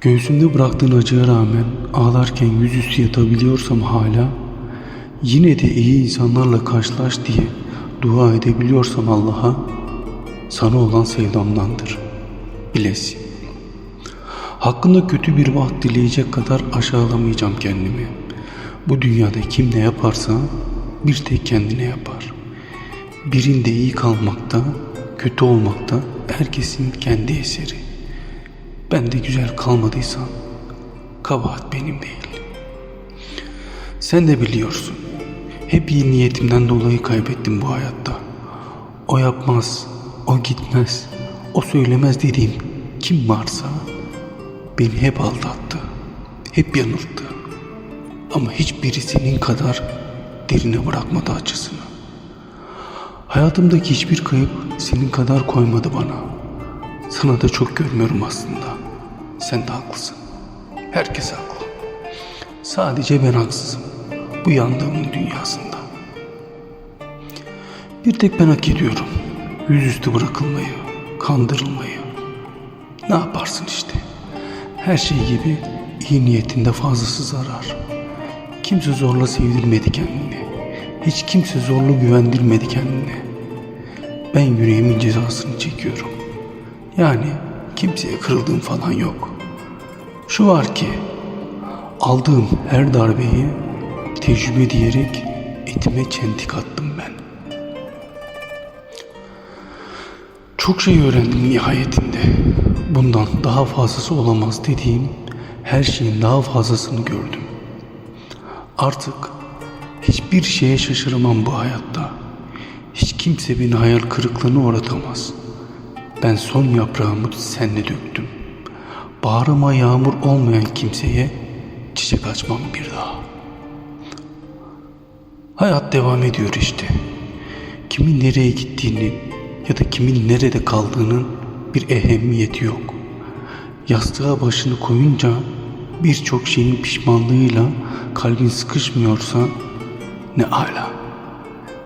Göğsümde bıraktığın acıya rağmen ağlarken yüzüstü yatabiliyorsam hala, yine de iyi insanlarla karşılaş diye dua edebiliyorsam Allah'a, sana olan sevdamdandır. Bilesin. Hakkında kötü bir vaat dileyecek kadar aşağılamayacağım kendimi. Bu dünyada kim ne yaparsa bir tek kendine yapar. Birinde iyi kalmakta, kötü olmakta herkesin kendi eseri. Ben de güzel kalmadıysam kabahat benim değil. Sen de biliyorsun. Hep iyi niyetimden dolayı kaybettim bu hayatta. O yapmaz, o gitmez, o söylemez dediğim kim varsa beni hep aldattı. Hep yanılttı. Ama hiçbiri senin kadar derine bırakmadı acısını. Hayatımdaki hiçbir kayıp senin kadar koymadı bana. Sana da çok görmüyorum aslında. Sen de haklısın. Herkes haklı. Sadece ben haksızım. Bu yandığımın dünyasında. Bir tek ben hak ediyorum. Yüzüstü bırakılmayı, kandırılmayı. Ne yaparsın işte. Her şey gibi iyi niyetinde fazlası zarar. Kimse zorla sevdirmedi kendini. Hiç kimse zorla güvendirmedi kendini. Ben yüreğimin cezasını çekiyorum. Yani kimseye kırıldığım falan yok. Şu var ki aldığım her darbeyi tecrübe diyerek etime çentik attım ben. Çok şey öğrendim nihayetinde. Bundan daha fazlası olamaz dediğim her şeyin daha fazlasını gördüm. Artık hiçbir şeye şaşırmam bu hayatta. Hiç kimse beni hayal kırıklığına uğratamaz. Ben son yaprağımı senle döktüm. Bağrıma yağmur olmayan kimseye çiçek açmam bir daha. Hayat devam ediyor işte. Kimin nereye gittiğini ya da kimin nerede kaldığının bir ehemmiyeti yok. Yastığa başını koyunca birçok şeyin pişmanlığıyla kalbin sıkışmıyorsa ne ala.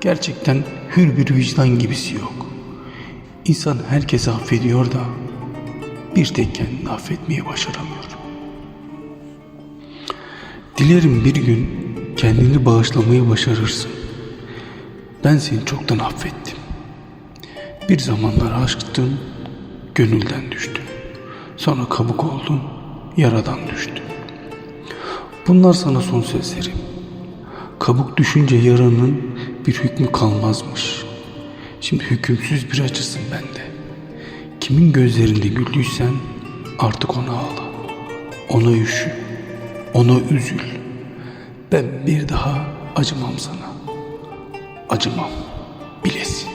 Gerçekten hür bir vicdan gibisi yok. İnsan herkesi affediyor da bir tek kendini affetmeyi başaramıyor. Dilerim bir gün kendini bağışlamayı başarırsın. Ben seni çoktan affettim. Bir zamanlar aşktın, gönülden düştün. Sonra kabuk oldun, yaradan düştün. Bunlar sana son sözlerim. Kabuk düşünce yaranın bir hükmü kalmazmış. Şimdi hükümsüz bir acısın bende. Kimin gözlerinde güldüysen artık ona ağla. Ona üşü. Ona üzül. Ben bir daha acımam sana. Acımam. Bilesin.